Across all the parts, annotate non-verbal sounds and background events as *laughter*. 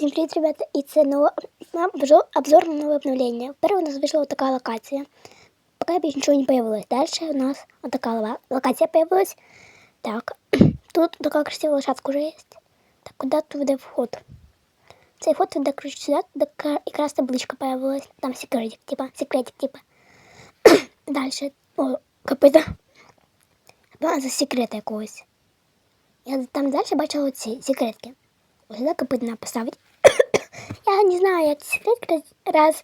Всім привіт, ребята! І це нове, обзор, обзор на нове обновлення. Перше у нас вийшла вот така локація. Пока більше нічого не появилось. Дальше у нас вот така лова- локація появилась. Так, *clears throat* тут така красивая лошадка уже есть. Так, куда тут веде вход? Цей вход веде, короче, сюди, де ка- якраз табличка появилась. Там секретик, типа, секретик, типа. *clears throat* Дальше, о, копита. Ба, за секрет якогось. Я там далі бачила оці секретки. Ось сюди копитна поставити. Я не знаю, як секрет раз.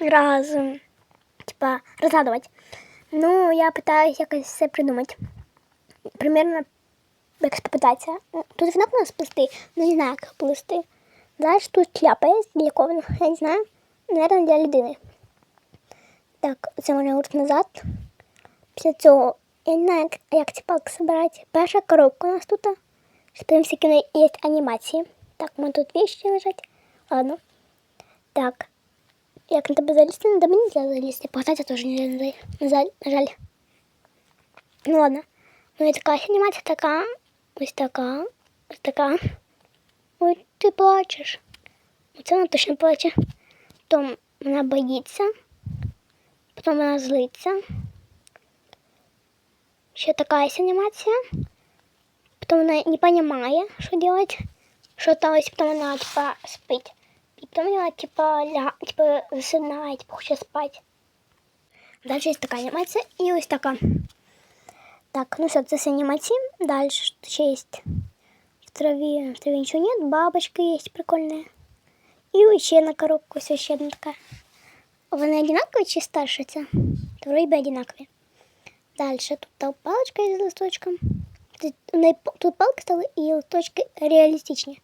раз. *coughs* Типа, розгадувати. Ну, я пытаюсь якось все придумати. Примерно як попитатися. Тут знак у нас плести, ну не знаю, як плести. Далі тут шляпа є для кого, я не знаю. Наверное, для людини. Так, це можна рухати назад. Після цього, я не знаю, як, ці палки збирати. Перша коробка у нас тут. Подивимося, які є анімації. Так, у мене тут вещи лежать. Ладно. Так. Як на тебе залізти? Не до мені нельзя залізти. Погнатися теж не нельзя. На жаль. На жаль. Ну ладно. Ну і така анімація така. Ось така. Ось така. Ой, ти плачеш. Оце вона точно плаче. Потім вона боїться. Потім вона злиться. Ще така є анімація. Потом она не понимает, что делать. Что то есть, потом она типа спит. И потом она типа, ля, типа засыпает, типа хочет спать. Дальше есть такая анимация и ось такая. Так, ну все, это с анимацией. Дальше что еще есть? В траве, в траве ничего нет, бабочка есть прикольная. И еще на коробку все еще одна такая. Вони одинакові чи старше це? То вроде бы одинакові. Дальше тут та палочка із листочком. Тут, у неї п- тут палки стали і листочки реалістичні.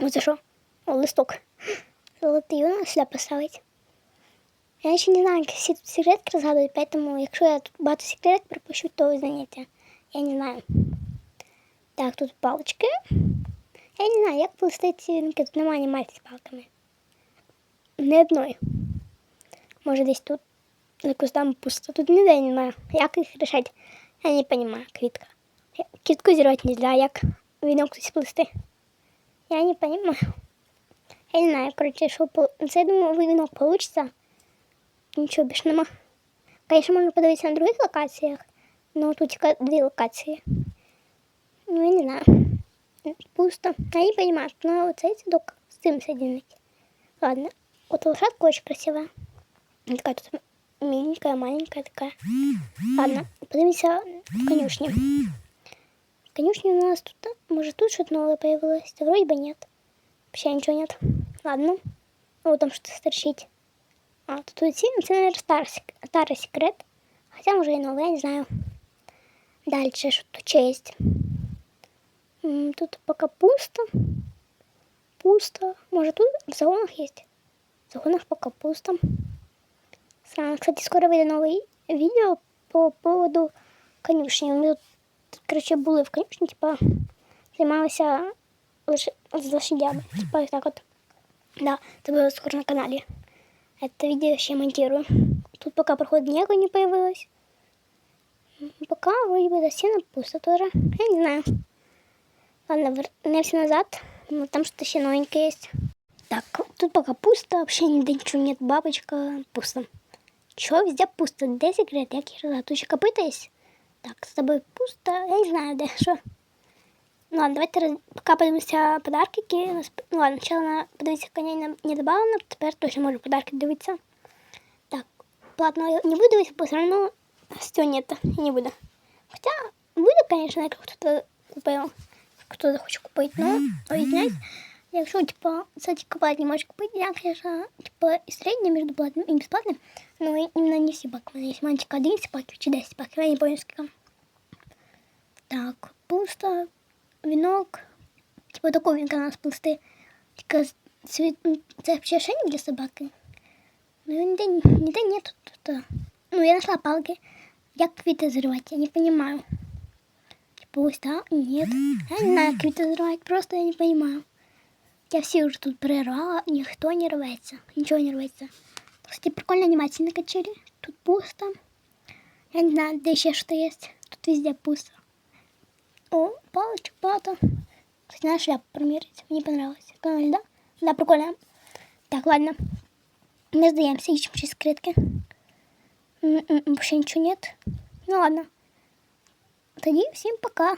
Оце що? О, листок. Золотий, вона сюди поставить. Я ще не знаю, як всі тут секретки розгадують, поэтому якщо я тут багато секреток пропущу, то заняття. Я не знаю. Так, тут палочки. Я не знаю, як плести ці. Тут немає анімації з палками. Не одної. Може десь тут якось там пусто. Тут ніде немає. Як їх рішати? Я не розумію, квітка. Кітку зірвати нельзя, як вінок хтось плести. Я не понимаю. Я не знаю, короче, що по... Це, я думаю, вінок получится. Нічого більше нема. Конечно, можна подивитися на других локаціях, але тут тільки дві локації. Ну, я не знаю. Пусто. Я не понимаю, что надо вот цей цветок с цим соединить. Ладно. Вот лошадка очень красивая. Она такая тут миленькая, маленькая такая. Ладно, подивимся в конюшне. В конюшне у нас тут, может, тут что-то новое появилось? Да вроде бы нет. Вообще ничего нет. Ладно. Вот там что-то торчит. А, тут сильно, это, наверное, старый, старый секрет. Хотя уже и новый, я не знаю. Дальше что тут еще есть? М, Тут пока пусто. Пусто. Может, тут в загонах есть? В загонах пока пусто. Странно. Кстати, скоро выйдет новое видео по поводу конюшні. Ми тут, коротше, були в конюшні, типа, займалися лише з лошадями. Типа, ось так от. Да, це буде скоро на каналі. Это видео ще монтирую. Тут пока проходу ніякого не появилось. М, Пока вроде бы достаточно пусто тоже. Я не знаю. Ладно, вернемся назад. Ну, Там что-то еще новенькое есть. Так, тут пока пусто, вообще нигде ничего нет. Бабочка, пусто. Чё, везде пусто. Де секрет? Як їх розгадати? Тут ще копита є? Так, з тобою пусто. Я не знаю, де що. Ну ладно, давайте роз... пока подивимося подарки, які. Ну ладно, спочатку на подивитися коня не, не добавлено, тепер точно можу подарки дивитися. Так, платно я не буду дивитися, бо все одно все нет, не буду. Хоча буде, конечно, як хто-то купив, хто захоче купити, ну, об'єднать. Якщо, типа, це тільки платні можеш купити, я, конечно, типа, і середнє між платним і безплатним, но іменно не всі паки. У мене є мальчика 11 паків чи 10 паків, я не пам'ятаю скільки. Так, пусто, вінок, типа, такого вінка нас плести. Тільки цвіт, це взагалі ще не для собаки. Ну, ніде, ніде нет тут. Ну, я нашла палки. Як квіти зривати, я не понимаю. Типа, ось так, нет. Я не знаю, як квіти зривати, просто я не понимаю. Я всі вже тут прервала, ніхто не рветься, нічого не рветься. Кстати, прикольная анимация на качели. Тут пусто. Я не знаю, где еще что есть. Тут везде пусто. О, палочек, пата. Кстати, надо шляпу примерить. Мне понравилось. Экономили, да? Да, прикольно. Так, ладно. Не сдаемся, ищем через скрытки. М, м, Вообще ничего нет. Ну ладно. Тоді всім пока.